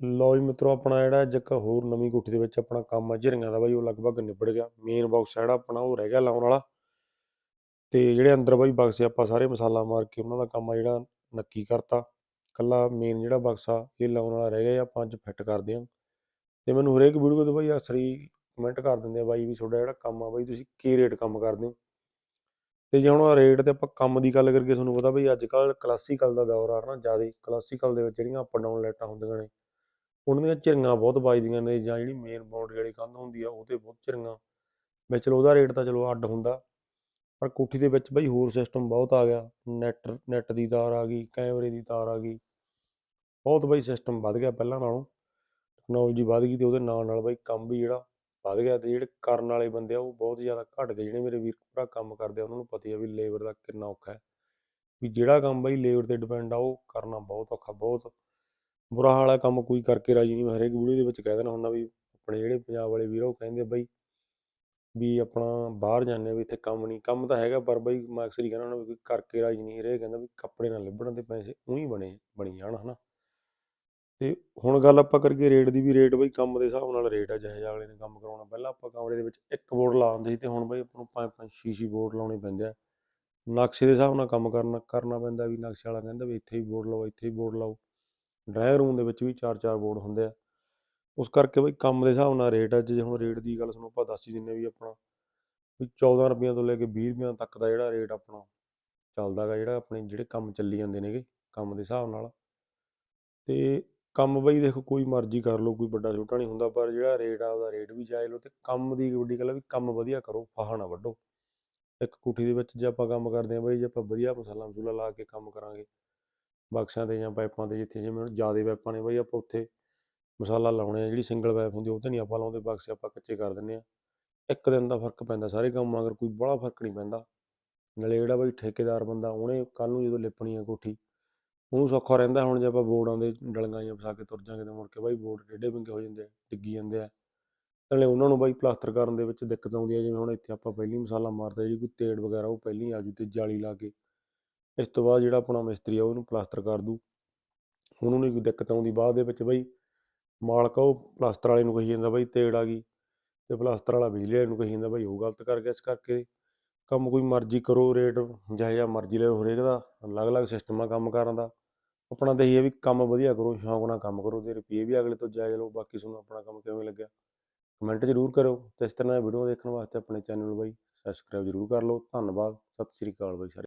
ਲਓ ਜੀ ਮਿੱਤਰੋ, ਆਪਣਾ ਜਿਹੜਾ ਅੱਜ ਹੋਰ ਨਵੀਂ ਕੋਠੀ ਦੇ ਵਿੱਚ ਆਪਣਾ ਕੰਮ ਆ, ਝਿਰੀਆਂ ਦਾ ਬਾਈ, ਉਹ ਲਗਭਗ ਨਿਬੜ ਗਿਆ। ਮੇਨ ਬਾਕਸ ਜਿਹੜਾ ਆਪਣਾ, ਉਹ ਰਹਿ ਗਿਆ ਲਾਉਣ ਵਾਲਾ। ਤੇ ਜਿਹੜੇ ਅੰਦਰ ਬਾਈ ਬਕਸੇ ਆਪਾਂ ਸਾਰੇ ਮਸਾਲਾ ਮਾਰ ਕੇ ਉਹਨਾਂ ਦਾ ਕੰਮ ਆ ਜਿਹੜਾ ਨੱਕੀ ਕਰਤਾ। ਕੱਲਾ ਮੇਨ ਜਿਹੜਾ ਬਕਸਾ ਇਹ ਲਾਉਣ ਵਾਲਾ ਰਹਿ ਗਿਆ ਆਪਾਂ ਅੱਜ ਫਿੱਟ ਕਰਦੇ ਹਾਂ ਤੇ ਮੈਨੂੰ ਹਰੇਕ ਵੀਡੀਓ ਤੇ ਬਾਈ ਅਸਰੀ ਕਮੈਂਟ ਕਰ ਦਿੰਦੇ ਆ ਬਾਈ ਵੀ ਤੁਹਾਡਾ ਜਿਹੜਾ ਕੰਮ ਆ ਬਾਈ, ਤੁਸੀਂ ਕੀ ਰੇਟ ਕੰਮ ਕਰਦੇ ਹੋ ਤੇ ਜੇ ਹੁਣ ਰੇਟ ਤੇ ਆਪਾਂ ਕੰਮ ਦੀ ਗੱਲ ਕਰੀਏ, ਤੁਹਾਨੂੰ ਪਤਾ ਬਈ ਅੱਜ ਕੱਲ ਕਲਾਸੀਕਲ ਦਾ ਦੌਰ ਆ ਨਾ ਜ਼ਿਆਦਾ ਕਲਾਸੀਕਲ ਦੇ ਵਿੱਚ ਜਿਹੜੀਆਂ ਅਪ ਡਾਊਨ ਲਾਈਟਾਂ ਹੁੰਦੀਆਂ ਨੇ ਉਹਨਾਂ ਦੀਆਂ ਝਿਰੀਆਂ ਬਹੁਤ ਵੱਜਦੀਆਂ ਨੇ ਜਾਂ ਜਿਹੜੀ ਮੇਨ ਬਾਉਂਡਰੀ ਵਾਲੀ ਕੰਧ ਹੁੰਦੀ ਆ, ਉਹ ਤੇ ਬਹੁਤ ਝਿਰੀਆਂ ਵੀ ਚਲੋ ਉਹਦਾ ਰੇਟ ਤਾਂ ਚਲੋ ਅੱਡ ਹੁੰਦਾ, ਪਰ ਕੋਠੀ ਦੇ ਵਿੱਚ ਬਈ ਹੋਰ ਸਿਸਟਮ ਬਹੁਤ ਆ ਗਿਆ। ਨੈਟ ਨੈਟ ਦੀ ਤਾਰ ਆ ਗਈ, ਕੈਮਰੇ ਦੀ ਤਾਰ ਆ ਗਈ। ਬਹੁਤ ਬਈ ਸਿਸਟਮ ਵੱਧ ਗਿਆ ਪਹਿਲਾਂ ਨਾਲੋਂ। ਟੈਕਨੋਲੋਜੀ ਵੱਧ ਗਈ ਤੇ ਉਹਦੇ ਨਾਲ ਨਾਲ ਬਈ ਕੰਮ ਵੀ ਜਿਹੜਾ ਵੱਧ ਗਿਆ ਤੇ ਜਿਹੜੇ ਕਰਨ ਵਾਲੇ ਬੰਦੇ ਆ, ਉਹ ਬਹੁਤ ਜ਼ਿਆਦਾ ਘਟ ਗਏ। ਜਿਹੜੇ ਮੇਰੇ ਵੀਰ ਭਰਾ ਕੰਮ ਕਰਦੇ ਆ, ਉਹਨਾਂ ਨੂੰ ਪਤਾ ਹੀ ਆ ਵੀ ਲੇਬਰ ਦਾ ਕਿੰਨਾ ਔਖਾ ਹੈ। ਵੀ ਜਿਹੜਾ ਕੰਮ ਬਈ ਲੇਬਰ ਤੇ ਡਿਪੈਂਡ ਆ, ਉਹ ਕਰਨਾ ਬਹੁਤ ਔਖਾ, ਬਹੁਤ ਬੁਰਾ ਹਾਲ ਹੈ ਕੰਮ ਕੋਈ ਕਰਕੇ ਰਾਜੀ ਨਹੀਂ, ਮੈਂ ਹਰੇਕ ਵੀਡੀਓ ਦੇ ਵਿੱਚ ਕਹਿ ਦੇਣਾ ਹੁੰਦਾ ਵੀ ਆਪਣੇ ਜਿਹੜੇ ਪੰਜਾਬ ਵਾਲੇ ਵੀਰ ਆ, ਉਹ ਕਹਿੰਦੇ ਆ ਬਈ ਵੀ ਆਪਣਾ ਬਾਹਰ ਜਾਂਦੇ ਵੀ ਇੱਥੇ ਕੰਮ ਨਹੀਂ, ਕੰਮ ਤਾਂ ਹੈਗਾ ਪਰ ਬਈ ਮੈਂ ਅਕਸਰ ਹੀ ਕਹਿੰਦਾ ਹੁੰਦਾ ਵੀ ਕੋਈ ਕਰਕੇ ਰਾਜੀ ਨਹੀਂ, ਹਰੇਕ ਕਹਿੰਦਾ ਵੀ ਕੱਪੜੇ ਨਾਲ ਲਿਬੜਨ ਤੇ ਪੈਸੇ ਉਹੀ ਬਣੇ, ਬਣੀ ਜਾਣ, ਹਨਾ। ਤੇ ਹੁਣ ਗੱਲ ਆਪਾਂ ਕਰੀਏ ਰੇਟ ਦੀ ਵੀ, ਰੇਟ ਬਈ ਕੰਮ ਦੇ ਹਿਸਾਬ ਨਾਲ ਰੇਟ ਆ, ਜਿਹੇ ਜਿਹੇ ਅਗਲੇ ਨੇ ਕੰਮ ਕਰਾਉਣਾ। ਪਹਿਲਾਂ ਆਪਾਂ ਕਮਰੇ ਦੇ ਵਿੱਚ ਇੱਕ ਬੋਰਡ ਲਾ ਦਿੰਦੇ ਸੀ ਤੇ ਹੁਣ ਬਈ ਆਪਾਂ ਨੂੰ ਪੰਜ ਪੰਜ, ਛੇ ਛੇ ਬੋਰਡ ਲਾਉਣੇ ਪੈਂਦੇ ਆ। ਨਕਸ਼ੇ ਦੇ ਹਿਸਾਬ ਨਾਲ ਕੰਮ ਕਰਨਾ ਕਰਨਾ ਪੈਂਦਾ ਵੀ ਨਕਸ਼ੇ ਵਾਲਾ ਕਹਿੰਦਾ ਵੀ ਇੱਥੇ ਹੀ ਬੋਰਡ ਲਾਓ, ਇੱਥੇ ਹੀ ਬੋਰਡ ਲਾਓ। ਡਰਾਇੰਗ ਰੂਮ ਦੇ ਵਿੱਚ ਵੀ ਚਾਰ ਚਾਰ ਬੋਰਡ ਹੁੰਦੇ ਆ। ਉਸ ਕਰਕੇ ਬਈ ਕੰਮ ਦੇ ਹਿਸਾਬ ਨਾਲ ਰੇਟ ਆ, ਜੇ ਹੁਣ ਰੇਟ ਦੀ ਗੱਲ ਤੁਹਾਨੂੰ ਆਪਾਂ ਦੱਸ ਹੀ ਦਿੰਨੇ ਵੀ ਆਪਣਾ ਵੀ 14 ਰੁਪਈਆਂ ਤੋਂ ਲੈ ਕੇ 20 ਰੁਪਈਆਂ ਤੱਕ ਦਾ ਜਿਹੜਾ ਰੇਟ ਆਪਣਾ ਚੱਲਦਾ ਗਾ ਜਿਹੜਾ ਆਪਣੇ ਜਿਹੜੇ ਕੰਮ ਚੱਲੀ ਜਾਂਦੇ ਨੇਗੇ, ਕੰਮ ਦੇ ਹਿਸਾਬ ਨਾਲ। ਤੇ ਕੰਮ ਬਈ ਦੇਖੋ ਕੋਈ ਮਰਜ਼ੀ ਕਰ ਲਓ, ਕੋਈ ਵੱਡਾ ਛੋਟਾ ਨਹੀਂ ਹੁੰਦਾ, ਪਰ ਜਿਹੜਾ ਰੇਟ ਆ, ਉਹਦਾ ਰੇਟ ਵੀ ਜਾਇਜ਼ ਲਓ ਤੇ ਕੰਮ ਦੀ ਵੱਡੀ ਗੱਲ ਆ ਵੀ ਕੰਮ ਵਧੀਆ ਕਰੋ ਫਾਹਾ ਨਾ ਵੱਢੋ। ਇੱਕ ਕੋਠੀ ਦੇ ਵਿੱਚ ਜੇ ਆਪਾਂ ਕੰਮ ਕਰਦੇ ਹਾਂ ਬਈ, ਜੇ ਆਪਾਂ ਵਧੀਆ ਮਸਾਲਾ ਮਸੂਲਾ ਲਾ ਕੇ ਕੰਮ ਕਰਾਂਗੇ ਬਕਸਿਆਂ ਤੇ ਜਾਂ ਪਾਈਪਾਂ ਤੇ ਜਿੱਥੇ ਜਿਵੇਂ ਹੁਣ ਜ਼ਿਆਦਾ ਪਾਈਪਾਂ ਨੇ ਬਈ ਆਪਾਂ ਉੱਥੇ ਮਸਾਲਾ ਲਾਉਣੇ ਆ, ਜਿਹੜੀ ਸਿੰਗਲ ਪਾਈਪ ਹੁੰਦੀ ਉਹ ਤੇ ਨਹੀਂ ਆਪਾਂ ਲਾਉਂਦੇ, ਬਕਸੇ ਆਪਾਂ ਕੱਚੇ ਕਰ ਦਿੰਦੇ ਆ। ਇੱਕ ਦਿਨ ਦਾ ਫ਼ਰਕ ਪੈਂਦਾ ਸਾਰੇ ਕੰਮ, ਅਗਰ ਕੋਈ ਬੜਾ ਫ਼ਰਕ ਨਹੀਂ ਪੈਂਦਾ। ਨਾਲੇ ਜਿਹੜਾ ਬਈ ਠੇਕੇਦਾਰ ਬੰਦਾ, ਉਹਨੇ ਕੱਲ ਨੂੰ ਜਦੋਂ ਲਿਪਣੀ ਆ ਕੋਠੀ, ਉਹਨੂੰ ਸੌਖਾ ਰਹਿੰਦਾ ਹੁਣ ਜੇ ਆਪਾਂ ਬੋਰਡ ਆਉਂਦੇ ਡਲਗਾਂ ਜਾਂ ਫਸਾ ਕੇ ਤੁਰ ਜਾਂਗੇ ਤਾਂ ਮੁੜ ਕੇ ਬਾਈ ਬੋਰਡ ਟੇਢੇ ਵਿੰਗੇ ਹੋ ਜਾਂਦੇ ਆ, ਡਿੱਗੀ ਜਾਂਦੇ ਆ। ਨਾਲੇ ਉਹਨਾਂ ਨੂੰ ਬਾਈ ਪਲਾਸਟਰ ਕਰਨ ਦੇ ਵਿੱਚ ਦਿੱਕਤ ਆਉਂਦੀ ਆ, ਜਿਵੇਂ ਹੁਣ ਇੱਥੇ ਆਪਾਂ ਪਹਿਲੀ ਮਸਾਲਾ ਮਾਰਦੇ ਜਿਹੜੀ ਕੋਈ ਤੇੜ ਵਗੈਰਾ ਉਹ ਪਹਿਲੀ ਆ ਜੂ ਤੇ ਜਾਲੀ ਲਾ ਕੇ ਇਸ ਤੋਂ ਬਾਅਦ ਜਿਹੜਾ ਆਪਣਾ ਮਿਸਤਰੀ ਆ ਉਹਨੂੰ ਪਲਾਸਟਰ ਕਰ ਦੂ ਉਹਨੂੰ ਨਹੀਂ ਕੋਈ ਦਿੱਕਤ ਆਉਂਦੀ, ਬਾਅਦ ਦੇ ਵਿੱਚ ਬਈ ਮਾਲਕ ਆ ਉਹ ਪਲਾਸਟਰ ਵਾਲੇ ਨੂੰ ਕਹੀ ਜਾਂਦਾ ਬਾਈ ਤੇੜ ਆ ਗਈ ਤੇ ਪਲਾਸਟਰ ਵਾਲਾ ਬਿਜਲੀ ਵਾਲੇ ਨੂੰ ਕਹੀ ਜਾਂਦਾ ਬਾਈ ਉਹ ਗਲਤ ਕਰ ਗਿਆ ਇਸ ਕਰਕੇ। ਕੰਮ ਕੋਈ ਮਰਜ਼ੀ ਕਰੋ, ਰੇਟ ਜਿਹੇ ਜਿਹਾ ਮਰਜ਼ੀ ਲੈ ਹਰੇਕ ਦਾ, ਅਲੱਗ-ਅਲੱਗ ਸਿਸਟਮ ਆ ਕੰਮ ਕਰਨ ਦਾ। ਆਪਣਾ ਤਾਂ ਇਹੀ ਹੈ ਵੀ ਕੰਮ ਵਧੀਆ ਕਰੋ, ਸ਼ੌਂਕ ਨਾਲ ਕੰਮ ਕਰੋ ਤੇ ਰੁਪਏ ਵੀ ਅਗਲੇ ਤੋਂ ਜਾਇਜ਼ ਲਓ, ਬਾਕੀ ਤੁਹਾਨੂੰ ਆਪਣਾ ਕੰਮ ਕਿਵੇਂ ਲੱਗਿਆ। ਕਮੈਂਟ ਜ਼ਰੂਰ ਕਰਿਓ ਤੇ ਇਸ ਤਰ੍ਹਾਂ ਦੀ ਵੀਡੀਓ ਦੇਖਣ ਵਾਸਤੇ ਆਪਣੇ ਚੈਨਲ ਨੂੰ ਬਾਈ ਸਬਸਕ੍ਰਾਈਬ ਜ਼ਰੂਰ ਕਰ ਲਓ। ਧੰਨਵਾਦ, ਸਤਿ ਸ੍ਰੀ ਅਕਾਲ ਬਾਈ ਸਾਰੇ।